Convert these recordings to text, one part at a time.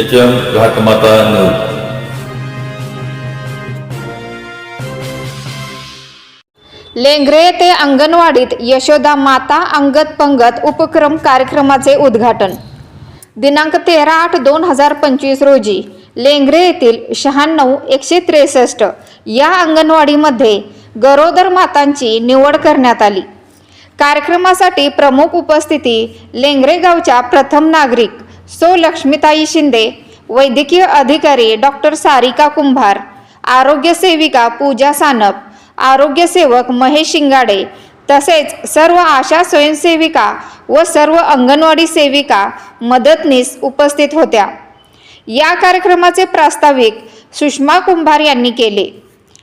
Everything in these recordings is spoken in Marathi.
H M Ghatmata news Lengre येथे अंगणवाडीत यशोदा माता अंगत पंगत उपक्रम कार्यक्रमाचे उद्घाटन. दिनांक तेरा आठ दोन हजार पंचवीस रोजी लेंगरे येथील शहाण्णव एकशे त्रेसष्ट या अंगणवाडीमध्ये गरोदर मातांची निवड करण्यात आली. कार्यक्रमासाठी प्रमुख उपस्थिती लेंगरे गावच्या प्रथम नागरिक सो लक्ष्मीताई शिंदे वैद्यकीय अधिकारी डॉक्टर सारिका कुंभार आरोग्य सेविका पूजा सानप आरोग्यसेवक महेश शिंगाडे तसेच सर्व आशा स्वयंसेविका व सर्व अंगणवाडी सेविका मदतनीस उपस्थित होत्या. या कार्यक्रमाचे प्रास्ताविक सुषमा कुंभार यांनी केले.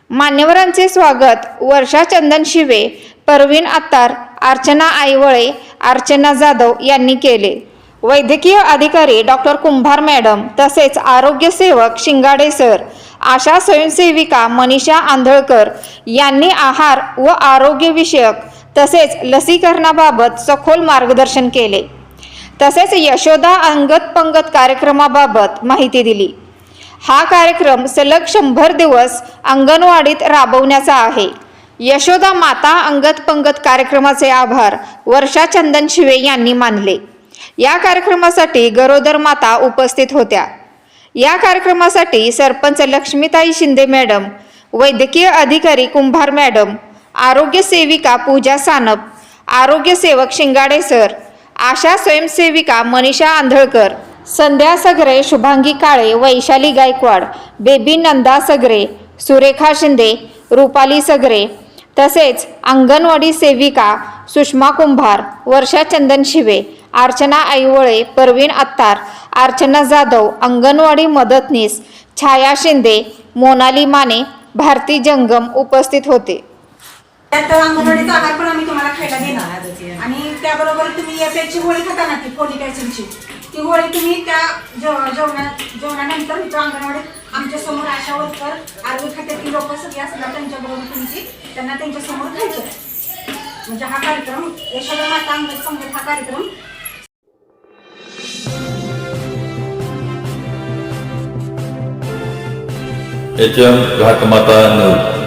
मान्यवरांचे स्वागत वर्षा चंदन शिवे परवीन आत्तार अर्चना आईवळे अर्चना जाधव यांनी केले. वैद्यकीय अधिकारी डॉक्टर कुंभार मॅडम तसेच आरोग्य सेवक शिंगाडे सर आशा स्वयंसेविका मनीषा आंधळकर यांनी आहार व आरोग्यविषयक तसेच लसीकरणाबाबत सखोल मार्गदर्शन केले. तसेच यशोदा अंगत पंगत कार्यक्रमाबाबत माहिती दिली. हा कार्यक्रम सलग शंभर दिवस अंगणवाडीत राबवण्याचा आहे. यशोदा माता अंगत पंगत कार्यक्रमाचे आभार वर्षा चंदन शिवे यांनी मानले. या कार्यक्रमासाठी गरोदर माता उपस्थित होत्या. या कार्यक्रमासाठी सरपंच लक्ष्मीताई शिंदे मॅडम वैद्यकीय अधिकारी कुंभार मॅडम आरोग्य सेविका पूजा सानप आरोग्य सेवक शिंगाडे सर आशा स्वयंसेविका मनीषा आंधळकर संध्या सगरे शुभांगी काळे वैशाली गायकवाड बेबी नंदा सगरे सुरेखा शिंदे रुपाली सगरे तसेच अंगणवाडी सेविका सुषमा कुंभार वर्षा चंदन शिवे अर्चना आईवळे परवीन आत्तार अर्चना जाधव अंगणवाडी मदतनीस छाया शिंदे मोनाली माने भारती जंगम उपस्थित होते. त्यात अंगणवाडीचा आहार पण आम्ही तुम्हाला खायला देणार. आणि त्याबरोबर तुम्ही याची गोळी खाता ना ती फोलिक ऍसिडची ती गोळी तुम्ही त्या जेवणा जेवणानंतर इथं अंगणवाडीत आमच्यासमोर आशा वर्कर आरोग्य खात्यातील लोक सगळे असतात त्यांच्याबरोबर तुम्ही ती त्यांना त्यांच्यासमोर खायचं. म्हणजे हा कार्यक्रम यशोदा माता अंगण संगत हा कार्यक्रम एच एम घाटमाता न्यूज